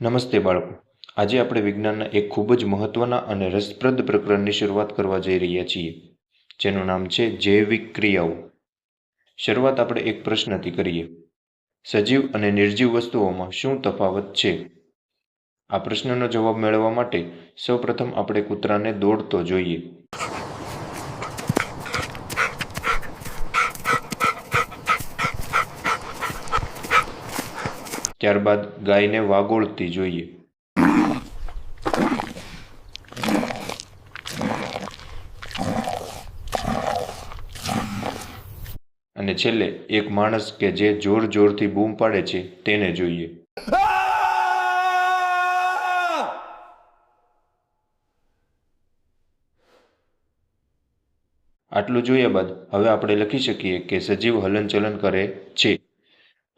નમસ્તે બાળકો. આજે આપણે વિજ્ઞાનના એક ખૂબ જ મહત્વના અને રસપ્રદ પ્રકરણની શરૂઆત કરવા જઈ રહ્યા છીએ, જેનું નામ છે જૈવિક ક્રિયાઓ. શરૂઆત આપણે એક પ્રશ્નથી કરીએ. સજીવ અને નિર્જીવ વસ્તુઓમાં શું તફાવત છે? આ પ્રશ્નનો જવાબ મેળવવા માટે સૌપ્રથમ આપણે કૂતરાને દોડતો જોઈએ. ત્યારબાદ ગાયને વાગોળતી જોઈએ. અને છેલ્લે એક માણસ કે જે જોર જોરથી બૂમ પાડે છે, તેને જોઈએ. આટલું જોયા બાદ હવે આપણે લખી શકીએ કે સજીવ હલનચલન કરે છે.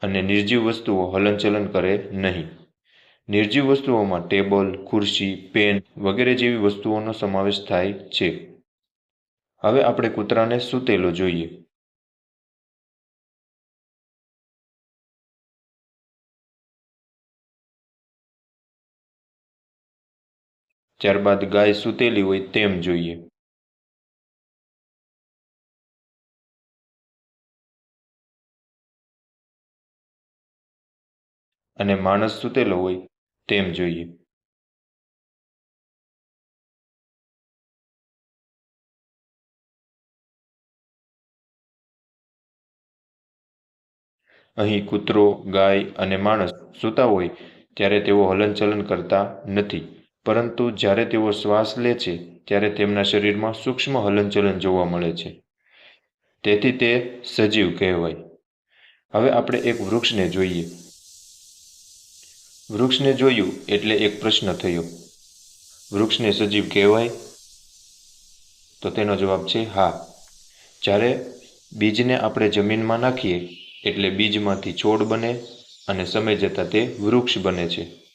અને નિર્જીવ વસ્તુઓ હલનચલન કરે નહીં. નિર્જીવ વસ્તુઓમાં ટેબલ, ખુરશી, પેન વગેરે જેવી વસ્તુઓનો સમાવેશ થાય છે. હવે આપણે કૂતરાને સૂતેલો જોઈએ. ત્યારબાદ ગાય સૂતેલી હોય તેમ જોઈએ. અને માણસ સૂતેલો હોય તેમ જોઈએ. અહીં કૂતરો, ગાય અને માણસ સૂતા હોય ત્યારે તેઓ હલનચલન કરતા નથી. પરંતુ જ્યારે તેઓ શ્વાસ લે છે, ત્યારે તેમના શરીરમાં સૂક્ષ્મ હલનચલન જોવા મળે છે. તેથી તે સજીવ કહેવાય. હવે આપણે એક વૃક્ષને જોઈએ. વૃક્ષને જોયું એટલે એક પ્રશ્ન થયો. વૃક્ષને સજીવ કહેવાય? તો તેનો જવાબ છે હા. જ્યારે બીજને આપણે જમીનમાં નાખીએ, એટલે બીજમાંથી છોડ બને અને સમય જતાં તે વૃક્ષ બને છે.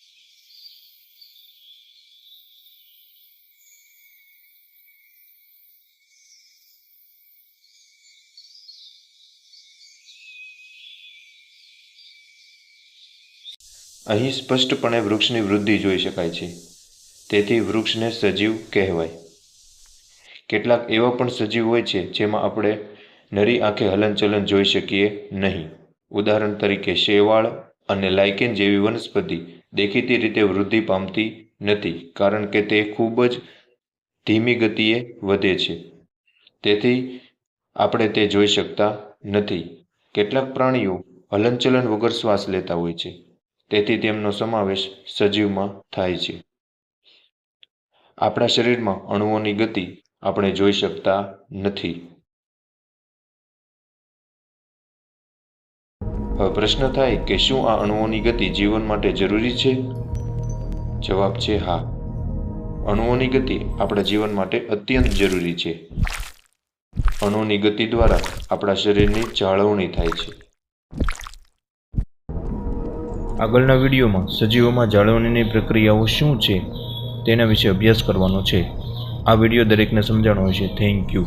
અહીં સ્પષ્ટપણે વૃક્ષની વૃદ્ધિ જોઈ શકાય છે. તેથી વૃક્ષને સજીવ કહેવાય. કેટલાક એવા પણ સજીવ હોય છે જેમાં આપણે નરી આંખે હલનચલન જોઈ શકીએ નહીં. ઉદાહરણ તરીકે શેવાળ અને લાઇકેન જેવી વનસ્પતિ દેખીતી રીતે વૃદ્ધિ પામતી નથી, કારણ કે તે ખૂબ જ ધીમી ગતિએ વધે છે. તેથી આપણે તે જોઈ શકતા નથી. કેટલાક પ્રાણીઓ હલનચલન વગર શ્વાસ લેતા હોય છે. તેથી તેમનો સમાવેશ સજીવમાં થાય છે. આપણા શરીરમાં અણુઓની ગતિ આપણે જોઈ શકતા નથી. હવે પ્રશ્ન થાય કે શું આ અણુઓની ગતિ જીવન માટે જરૂરી છે? જવાબ છે હા. અણુઓની ગતિ આપણા જીવન માટે અત્યંત જરૂરી છે. અણુની ગતિ દ્વારા આપણા શરીરની જાળવણી થાય છે. આગળના વિડીયોમાં સજીવોમાં જાળવણીની પ્રક્રિયાઓ શું છે તેના વિશે અભ્યાસ કરવાનો છે. આ વીડિયો દરેકને સમજાવવાનો છે થેન્ક યુ